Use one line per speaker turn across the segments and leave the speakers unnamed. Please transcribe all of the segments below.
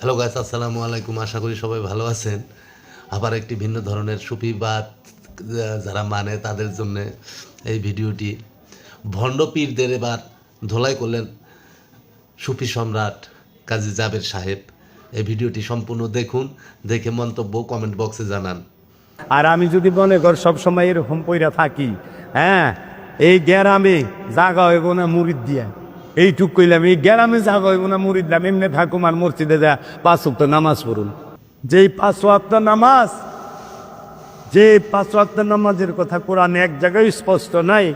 Hello guys আসসালামু আলাইকুম। আশা করি সবাই ভালো আছেন। আবার একটি ভিন্ন ধরনের সুফিবাদ যারা মানে তাদের জন্য এই ভিডিওটি। ভণ্ড পীরদের এবার ধোলাই করলেন সুফি সম্রাট কাজী জাবের সাহেব। এই ভিডিওটি সম্পূর্ণ দেখুন, দেখে মন্তব্য কমেন্ট বক্সে জানান।
আর আমি যদি মনে কর সবসময় এরকম পইরা থাকি হ্যাঁ? এই গ্যারামে জাগা হইব না মুরিদ দিয়া। এইটুক কইলাম, এই গ্যারামে যা হইব না মুরিদ দাম এমনি থাকুম আর মসজিদে যা পাঁচ ওয়াক্ত নামাজ পড়ুন। যেই পাঁচ ওয়াক্ত নামাজ যে পাঁচ ওয়াক্ত নামাজের কথা কোরআনে এক জায়গায় স্পষ্ট নাই,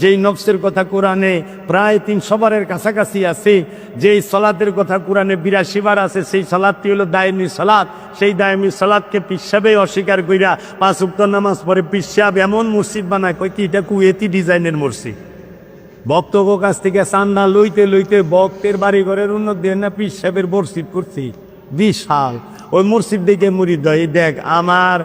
যেই নফসের কথা কোরআনে প্রায় তিন সবারের কাছাকাছি আছে, যেই সলাতের কথা কোরআনে বিরাশি বার আছে, সেই সলাদটি হলো দায়মি সলাদ। সেই দায়মি সলাদকে পিসাবে অস্বীকার কইরা পাঁচ উক্ত নামাজ পরে পিসাব এমন মসজিদ বানায় কই কি এটা কুয়েতি ডিজাইনের মসজিদ? বক্তব্য কাছ থেকে চান্দা লইতে লইতে বক্তের বাড়ি ঘরের উন্নতি না, পীর সাহেবের মসজিদ করছি। বিশাল। ওই মসজিদ দেখে মুড়ি দই দেখ, আমার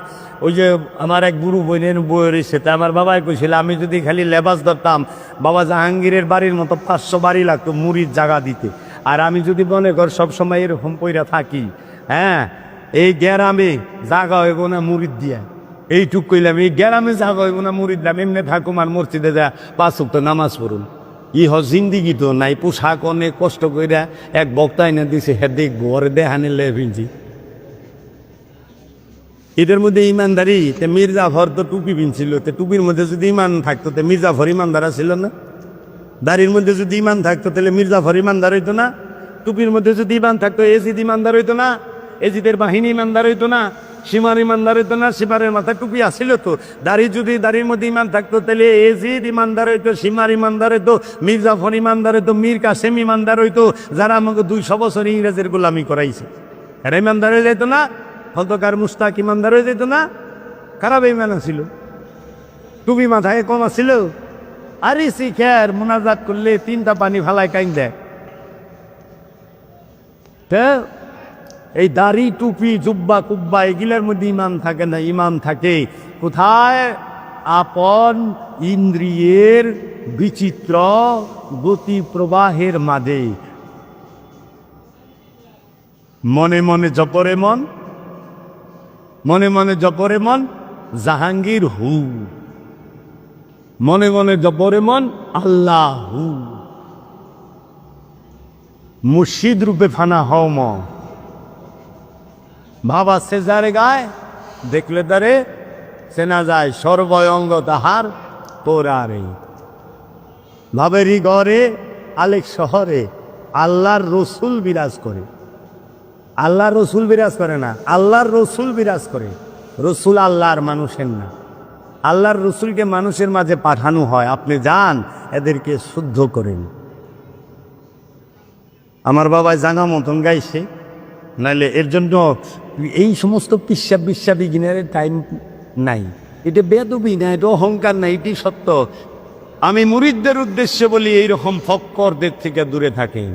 ওই যে আমার এক গুরু বোনের বইয়ের সেটা আমার বাবাই কইছিল, আমি যদি খালি লেবাস ধরতাম, বাবা জাহাঙ্গীরের বাড়ির মতো পাঁচশো বাড়ি লাগতো মুড়ির জায়গা দিতে। আর আমি যদি মনে কর সবসময় এরকম পইরা থাকি হ্যাঁ এই গ্যারামে জাগা হইব না মুড়ির দিয়া। এইটুক কইলাম, এই গ্যারামে জাগা হইব না মুড়িদ দাম, এমনি থাকুম আর মসজিদে যা পাঁচ উক্ত নামাজ পড়ুন। ই হ জিন্দিগি তো নাই, পোশাক অনেক কষ্ট কইরা এক বক্তা এনে দিছে, হে দেখব ওরে দেহানে লে ভিঞ্জি এদের মধ্যে ইমানদারি, তে মির্জাফর তো টুপি পিনছিল তে টুপির মধ্যে যদি ইমান থাকতো, তে মির্জাফর ইমানদার ছিল না? দাড়ির মধ্যে যদি ইমান থাকতো, তাহলে মির্জাফর ইমানদার হইতো না? টুপির মধ্যে যদি ইমান থাকতো এজিদ ইমানদার হইতো না? এজিদের বাহিনী ইমানদার হইতো না? সীমার ইমানদার হইতো না সীমারের মাথায় টুপি আসিল তো। দাড়ি যদি দাড়ির মধ্যে ইমান থাকতো, তাহলে এজিদ ইমানদার হইতো, সীমার ইমানদার হইতো, মির্জাফর ইমানদার হইতো, মীর কাসেম ইমানদার হইতো, যারা আমাকে দুইশো বছর ইংরেজের গোলামি করাইছে। এরা ইমানদার হয়ে যাইতো না, হতকার মুস্তাক ইমানদার হয়ে যেত না, খারাপ ইমান ছিল টুপি মাথায় কম ছিল আরে শিখের মোনাজাত করলে তিনটা পানি ফালায় কাইন দেয় তা এই দাড়ি, টুপি, জুব্বা, কুব্বা, এগুলোর মধ্যে ইমান থাকে না ইমান থাকে। কোথায়? আপন ইন্দ্রিয়ের বিচিত্র গতি প্রবাহের মাঝে। মনে মনে জপরে মন, মনে মনে জপরে মন, জাহাঙ্গীর হু। মনে মনে জপরে মন, আল্লাহ হু। মুর্শিদ রূপে ফানা হও ম ভাবা সে যারে গায়, দেখলে তারে সেনা যায় সর্বয়ঙ্গ তাহার তোরারে। ভাবেরই গড়ে, আলেক শহরে আল্লাহর রসুল বিরাজ করে। আল্লাহর রসুল বিরাজ করে না, আল্লাহর রসুল বিরাজ করে। রসুল আল্লাহর মানুষের না। আল্লাহর রসুলকে মানুষের মাঝে পাঠানো হয়, আপনি যান, এদেরকে শুদ্ধ করেন। আমার বাবা জানা মতন গাইছে, নাইলে এর জন্য এই সমস্ত পিসাব বিশ্বাবি গিনারের টাইম নাই। এটা বেদবি না, এটা অহংকার নাই এটি সত্য। আমি মুরিদদের উদ্দেশ্যে বলি, এইরকম ফক্করদের থেকে দূরে থাকেন।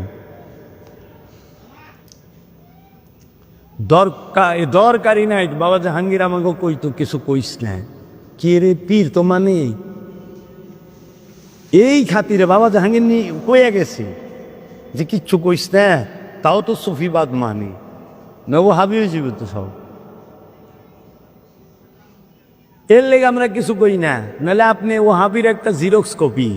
দরকার দরকারই নাই, বাবা জাহাঙ্গীর আমাকে কইতো কিছু কইস না। কে রে পীর, তো মানে? এই খাতিরে বাবা জাহাঙ্গীর নিয়ে কইয়া গেছে যে কিচ্ছু কইস না, তাও তো সুফিবাদ মানে। নবু হাবিও যাবে তো সব। এর লেগে আমরা কিছু কই না। নাহলে আপনি ও হাবির একটা জিরক্স কপি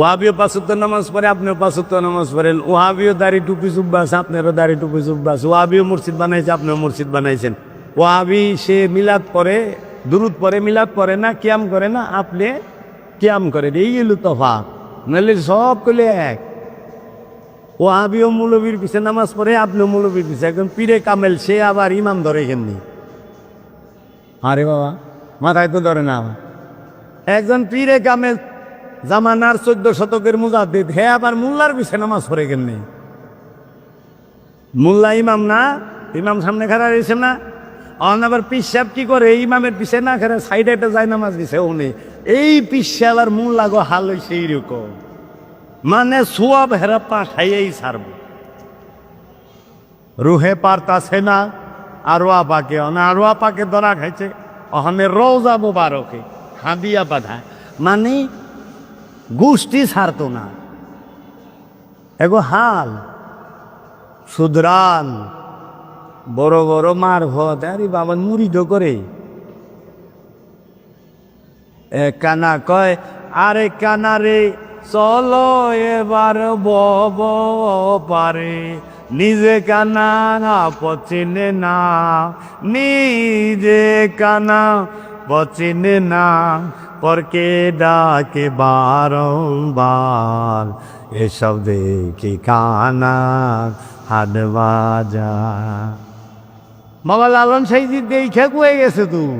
ওহাবিও পাঁচত্ব নামাজ পড়ে, আপনিও পাঁচত্ব নামাজ পড়েন। ওহাবিও দাড়ি টুপি চুব্বাস আপনারও দাড়ি টুপি চুব্বাস ওহাবিও মসজিদ বানাইছে, আপনিও মসজিদ বানাইছেন। ওহাবি সে মিলাদ পরে দুরুদ পরে মিলাদ পরে না, কিয়াম করে না, আপনি কিয়াম করেন। এই গেল তফা নাহলে সব করলে এক। ওহাবিও মৌলবীর পিছে নামাজ পড়ে আপনিও মৌলবীর পিছে। একদম পীরে কামেল সে আবার ইমাম ধরে কেমনি আরে বাবা মাথায় তো ধরে না একজন পীরে কামেল জামানার চোদ্দ শতকের মুজাদ্দিদ হে আবার মোল্লার পিছে নামাজ পড়ে কেননি মোল্লা ইমাম না ইমাম সামনে খাড়া রয়েছে না। অন আবার পিসাব কি করে ইমামের পিছে না খাড়া সাইডে একটা যায় নামাজ দিছে উনি। এই পিসাব আর মোল্লা গো হাল হয়েছে এইরকম। মানে সোয়াব হেরা পা খাইয়েই ছাড়ব। রুহে পারতাছে না, আরোয়া পাকে অনা আরোয়া পাকে ধরা খাইছে। অহনে রোজা মোবারকে হাদিয়া বাধা। মানে গোষ্ঠী ছাড়তো না। এগো হাল, সুদরান, বড় বড় মার ভদ আরে বাবা, মুড়িদ করে। কানা কয়, আরে কানা রে চলো এবার বব পারে, নিজে কানা পচিনে না, নিজে কানা পচিনে না, পরকে ডাকে বারংবার, এসব দেখি কানা হাত বাজা। বাবা লালন সাইজি দেখে কয়ে গেছে তুই